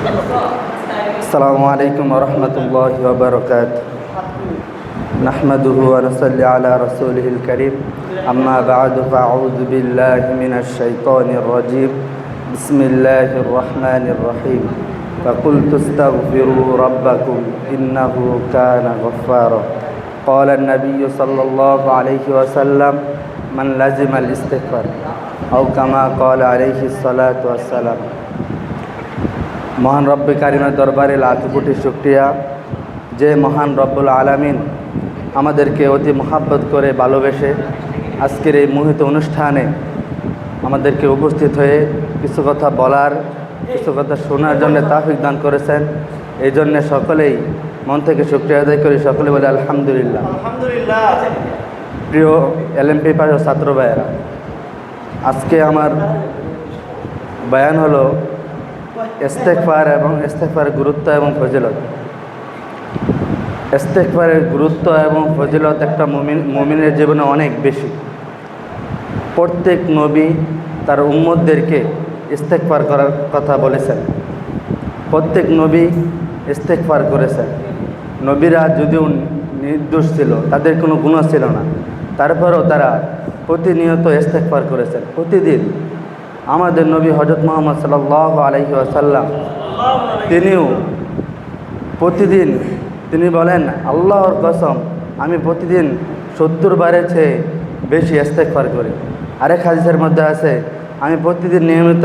السلام عليكم ورحمة الله وبركاته. نحمده ونصلي على رسوله الكريم. أما بعد فأعوذ بالله من الشيطان الرجيم. بسم الله الرحمن الرحيم. فقلت استغفروا ربكم إنه كان غفارا. قال النبي صلى الله عليه وسلم من لزم الاستغفار أو كما قال عليه الصلاة والسلام. মহান রব্বে কারিমের দরবারে লাখ কোটি শুক্রিয়া। যে মহান রব্বুল আলামিন আমাদেরকে অতি মহাব্বত করে ভালোবেসে আজকের এই মুহিত অনুষ্ঠানে আমাদেরকে উপস্থিত হয়ে কিছু কথা বলার কিছু কথা শোনার জন্য তাফিক দান করেছেন। এই জন্যে সকলেই মন থেকে শুক্রিয়া আদায় করি সকলে বলে আলহামদুলিল্লাহ। আলহামদুলিল্লাহ। প্রিয় এলএমপি পাশ ছাত্র ভাইয়েরা আজকে আমার বয়ান হলো ইস্তেকফার এবং ইস্তেকফারের গুরুত্ব এবং ফজিলত। ইস্তেকফারের গুরুত্ব এবং ফজিলত একটা মুমিন, মুমিনের জীবনে অনেক বেশি। প্রত্যেক নবী তার উম্মতদেরকে ইস্তেকফার করার কথা বলেছেন। প্রত্যেক নবী ইস্তেকফার করেছেন। নবীরা যদিও নির্দোষ ছিল, তাদের কোনো গুণ ছিল না। তারপরেও তারা প্রতিনিয়ত ইস্তেকফার করেছেন, প্রতিদিন। আমাদের নবী হজরত মোহাম্মদ সাল্লাহ আলহি আসাল্লাম তিনিও প্রতিদিন তিনি বলেন, আল্লাহর কসম, আমি প্রতিদিন সত্তর বারের চেয়ে বেশি ইস্তেকফার করি। আরেক হাদিসের মধ্যে আছে, আমি প্রতিদিন নিয়মিত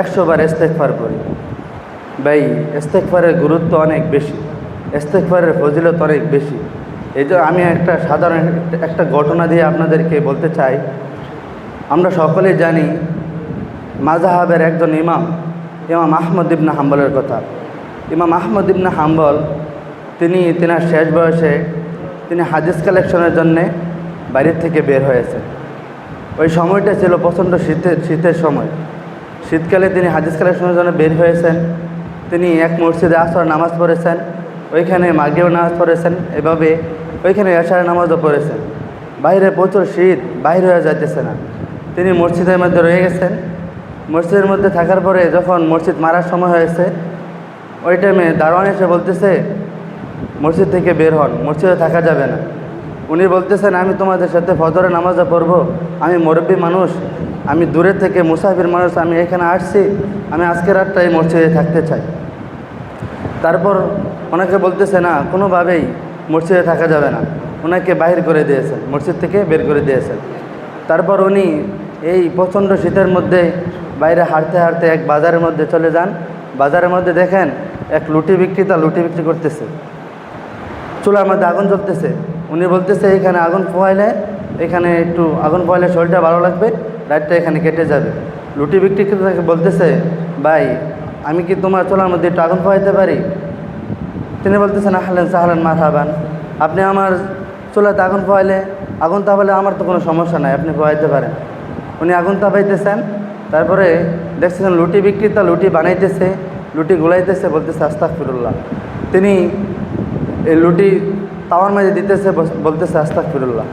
একশো বার ইস্তেকফার করি। ভাই ইস্তেকফারের গুরুত্ব অনেক বেশি ইস্তেকফারের ফজিলত অনেক বেশি। এই যে আমি একটা সাধারণ একটা ঘটনা দিয়ে আপনাদেরকে বলতে চাই, আমরা সকলেই জানি মাজাহাবের একজন ইমাম ইমাম আহমদ ইবনা হাম্বলের কথা। ইমাম আহমদ ইবনা হাম্বল, তিনি, তেনার শেষ বয়সে তিনি হাদিস কালেকশনের জন্যে বাড়ির থেকে বের হয়েছেন। ওই সময়টা ছিল প্রচণ্ড শীতের শীতের সময়। শীতকালে তিনি হাদিস কালেকশনের জন্য বের হয়েছেন। তিনি এক মসজিদে আসর নামাজ পড়েছেন, ওইখানে মাগেও নামাজ পড়েছেন, এভাবে ওইখানে এশার নামাজও পড়েছেন। বাইরে প্রচুর শীত, বাইরে হয়ে যাইতেছে না। তিনি মসজিদের মধ্যে রয়ে গেছেন। মসজিদের মধ্যে থাকার পরে যখন মসজিদ মারার সময় হয়েছে, ওই টাইমে দারোয়ান এসে বলতেছে, মসজিদ থেকে বের হন, মসজিদে থাকা যাবে না। উনি বলতেছেন, আমি তোমাদের সাথে ফজরে নামাজে পড়ব, আমি মুরব্বী মানুষ, আমি দূরে থেকে মুসাফির মানুষ, আমি এখানে আসছি, আমি আজকের রাতটা এই মসজিদে থাকতে চাই। তারপর ওনাকে বলতেছে, না, কোনোভাবেই মসজিদে থাকা যাবে না। ওনাকে বাহির করে দিয়েছেন, মসজিদ থেকে বের করে দিয়েছেন। তারপর উনি এই প্রচণ্ড শীতের মধ্যে বাইরে হাঁটতে হাঁটতে এক বাজারের মধ্যে চলে যান। বাজারের মধ্যে দেখেন এক লুটি বিক্রেতা লুটি বিক্রি করতেছে। চুলার মধ্যে আগুন জ্বলতেছে। উনি বলতেছে, এখানে আগুন পোহাইলে, এখানে একটু আগুন পোহাইলে শরীরটা ভালো লাগবে লাইটটা এখানে কেটে যাবে। লুটি বিক্রেতাকে বলতেছে, ভাই, আমি কি তোমার চুলার মধ্যে একটু আগুন পোহাইতে পারি? তিনি বলতেছেন, আহলেন সাহলেন মারহাবান। আপনি আমার চুলাতে আগুন পোহাইলে, আগুন তাপালে আমার তো কোনো সমস্যা নাই, আপনি পোহাইতে পারেন। উনি আগুন তাপাইতেছেন। তারপরে দেখছেন লুটি বিক্রেতা লুটি বানাইতেছে, লুটি গুলাইতেছে বলতেছে আস্তাক ফিরুল্লাহ তিনি এই লুটি তাওয়ার মাঝে দিতেছে বলতেছে আস্তাক ফিরুল্লাহ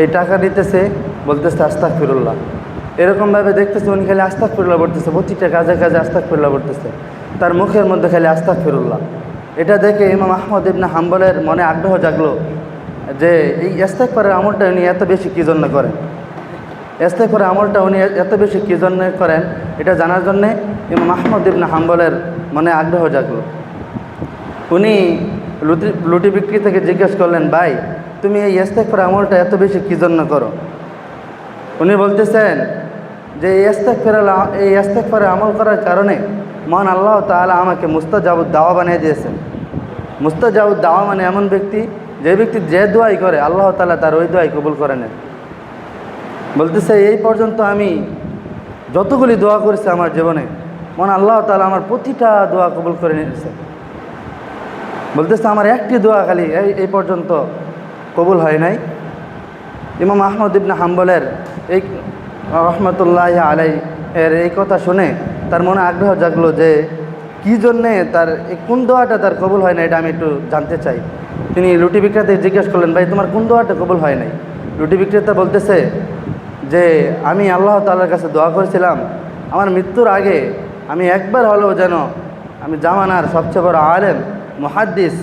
এই টাকা দিতেছে, বলতেছে আস্তাক ফিরুল্লাহ এরকমভাবে দেখতেছে, উনি খালি আস্তাক ফিরুল্লাহ বলতেছে, প্রতিটা কাজে কাজে আস্তাক ফিরুল্লাহ বলতেছে। তার মুখের মধ্যে খালি আস্তাক ফিরুল্লাহ এটা দেখে ইমাম আহমদ ইবনা হাম্বলের মনে আগ্রহ জাগলো যে এই ইস্তেক করার আমলটা উনি এত বেশি কী জন্য করেন। এস্তে করে আমলটা উনি এত বেশি কী জন্য করেন, এটা জানার জন্যে ইমাম আহমদ ইবনা হাম্বলের মনে আগ্রহ জাগলো। উনি লুটি লুটি বিক্রি থেকে জিজ্ঞেস করলেন, ভাই, তুমি এই ইস্তেক করে আমলটা এত বেশি কী জন্য করো? উনি বলতেছেন যে, এই ইস্তেক ফেরাল এই ইস্তেক ফেরে আমল করার কারণে মহান আল্লাহ তাআলা আমাকে মুস্তাজাবুদ দাওয়া বানিয়ে দিয়েছেন। মুস্তাজাবুদ দাওয়া মানে এমন ব্যক্তি, যে ব্যক্তি যে দোয়াই করে, আল্লাহ তাআলা তার ওই দোয়াই কবুল করে নেন। বলতেছে, এই পর্যন্ত আমি যতগুলি দোয়া করেছি আমার জীবনে, মনে আল্লাহ তাআলা আমার প্রতিটা দোয়া কবুল করে নিয়েছে। বলতেছে, আমার একটি দোয়া খালি এই এই পর্যন্ত কবুল হয় নাই। ইমাম আহমদ ইবনা হাম্বলের এই রহমতুল্লাহ আলাই এর এই কথা শুনে তার মনে আগ্রহ জাগলো যে, কী জন্যে তার কোন দোয়াটা তার কবুল হয় না এটা আমি একটু জানতে চাই। তিনি লুটি বিক্রেতা জিজ্ঞেস করলেন, ভাই, তোমার কোন দোয়াটা কবুল হয় নাই? লুটি বিক্রেতা বলতেছে যে আমি আল্লাহ তাআলার কাছে দোয়া করেছিলাম, আমার মৃত্যুর আগে আমি একবার হলেও যেন আমি জামানার সবচেয়ে বড় আলেম, মুহাদ্দিস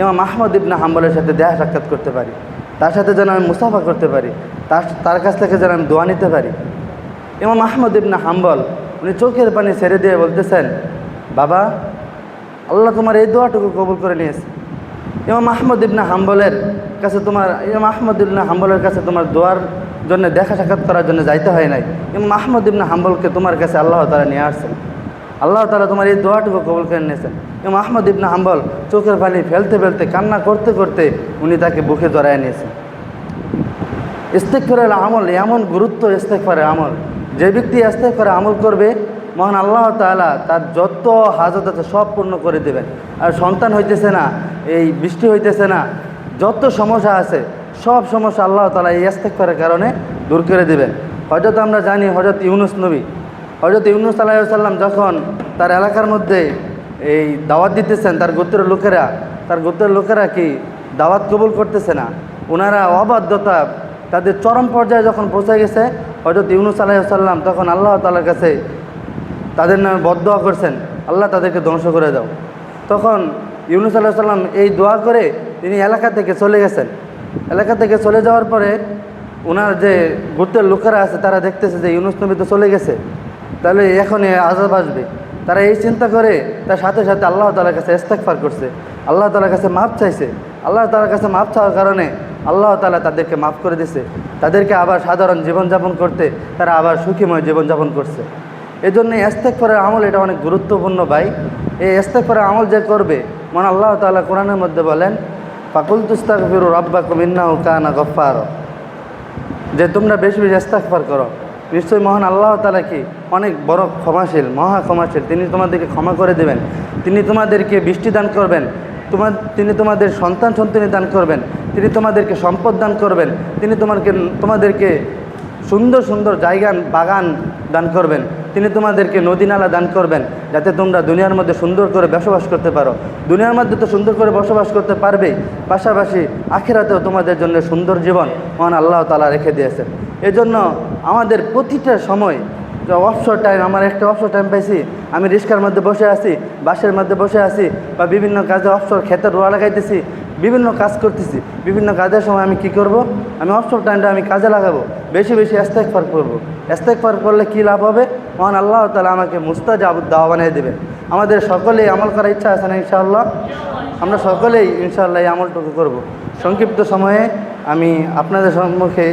ইমাম মাহমুদ ইবনা হাম্বলের সাথে দেখা সাক্ষাৎ করতে পারি। তার সাথে যেন আমি মুসাফা করতে পারি, তার তার কাছ থেকে যেন আমি দোয়া নিতে পারি। ইমাম মাহমুদ ইবনা হাম্বল, উনি চোখের পানি ছেড়ে দিয়ে বলতেছেন, বাবা, আল্লাহ তোমার এই দোয়াটুকু কবুল করে নিয়েছে। ইমাম মাহমুদ ইবনা হাম্বলের কাছে তোমার, ইমাম আহমদ ইবনা হাম্বলের কাছে তোমার দোয়ার জন্য দেখা সাক্ষাৎ করার জন্য যাইতে হয় নাই। ইমাম আহমদ ইবনা হাম্বলকে তোমার কাছে আল্লাহ তারা নিয়ে আসছেন। আল্লাহ তালা তোমার এই দোয়াটুকু কবুল করে নিয়েছেন। ইমাম আহমদ ইবনা হাম্বল চোখের পানি ফেলতে ফেলতে, কান্না করতে করতে উনি তাকে বুকে জড়ায় নিয়েছেন। ইস্তেকফারের আমল এমন গুরুত্ব ইস্তেকফারের আমল। যে ব্যক্তি ইস্তেকফারে আমল করবে, মহান আল্লাহ তাআলা তার যত হাজত আছে সব পূর্ণ করে দেবেন। আর সন্তান হইতেছে না, এই বৃষ্টি হইতেছে না, যত সমস্যা আছে সব সমস্যা আল্লাহ তালা এই ইস্তেকফারের কারণে দূর করে দেবেন। হয়তো আমরা জানি হজরত ইউনুস নবী। হজরত ইউনুস আলাইসাল্লাম যখন তার এলাকার মধ্যে এই দাওয়াত দিতেছেন, তার গোত্রের লোকেরা, তার গোত্রের লোকেরা কি দাওয়াত কবুল করতেছে না? ওনারা অবাধ্যতা, তাদের চরম পর্যায়ে যখন পৌঁছে গেছে হজরত ইউনুস আলাইসাল্লাম তখন আল্লাহ তালার কাছে তাদের নামে বদোয়া করছেন, আল্লাহ তাদেরকে ধ্বংস করে দাও। তখন ইউনুস আল্লাহ সাল্লাম এই দোয়া করে তিনি এলাকা থেকে চলে গেছেন। এলাকা থেকে চলে যাওয়ার পরে ওনার যে গোত্রের লোকেরা আছে, তারা দেখতেছে যে ইউনুস নবী তো চলে গেছে। তাহলে এখন আজাব আসবে। তারা এই চিন্তা করে, তার সাথে সাথে আল্লাহ তালার কাছে ইস্তেকফার করছে। আল্লাহ তালার কাছে মাপ চাইছে। আল্লাহ তালার কাছে মাপ চাওয়ার কারণে আল্লাহ তালা তাদেরকে মাফ করে দিছে। তাদেরকে আবার সাধারণ জীবনযাপন করতে, তারা আবার সুখীময় জীবনযাপন করছে। এই জন্য ইস্তেকফারের আমল এটা অনেক গুরুত্বপূর্ণ ভাই। এই ইস্তেকফারের আমল যে করবে মানে আল্লাহ তালা কোরআনের মধ্যে বলেন ফাকুল তুস্তাক ফিরু রব্বা কুমিন্না কানা গফার যে তোমরা বেশি বেশি ইস্তেকফার করো। নিশ্চয়ই মহান আল্লাহ তালা কি? অনেক বড় ক্ষমাশীল, মহা ক্ষমাশীল। তিনি তোমাদেরকে ক্ষমা করে দেবেন। তিনি তোমাদেরকে বৃষ্টি দান করবেন। তোমার তিনি তোমাদের সন্তান সন্তানি দান করবেন। তিনি তোমাদেরকে সম্পদ দান করবেন। তিনি তোমাকে তোমাদেরকে সুন্দর সুন্দর জায়গা বাগান দান করবেন। তিনি তোমাদেরকে নদী নালা দান করবেন, যাতে তোমরা দুনিয়ার মধ্যে সুন্দর করে বসবাস করতে পারো। দুনিয়ার মধ্যে তো সুন্দর করে বসবাস করতে পারবে, পাশাপাশি আখেরাতেও তোমাদের জন্য সুন্দর জীবন মহান আল্লাহ তালা রেখে দিয়েছেন। এজন্য আমাদের প্রতিটা সময় অবসর টাইম আমার একটা অবসর টাইম পাইছি, আমি রিক্সার মধ্যে বসে আছি, বাসের মধ্যে বসে আছি, বা বিভিন্ন কাজে অবসর খেতে রোয়া লাগাইতেছি, বিভিন্ন কাজ করতেছি, বিভিন্ন কাজের সময় আমি কি করব? আমি অবসর টাইমটা আমি কাজে লাগাবো। বেশি বেশি এস্তেকফার করব। এস্তেকফার করলে কি লাভ হবে? মহান আল্লাহ তালা আমাকে মুস্তাজাব দাওয়া বানিয়ে দেবে। আমাদের সকলেই আমল করার ইচ্ছা আছে না ইনশাআল্লাহ? আমরা সকলেই ইনশাআল্লাহ এই আমলটুকু করব। সংক্ষিপ্ত সময়ে আমি আপনাদের সম্মুখে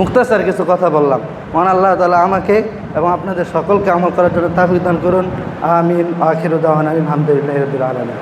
মুক্তাসার কিছু কথা বললাম। মহান আল্লাহ তালা আমাকে এবং আপনাদের সকলকে আমল করার জন্য তাফিক দান করুন। আমিন আখির উদ্দাহন আমিন রবিল আলমিন।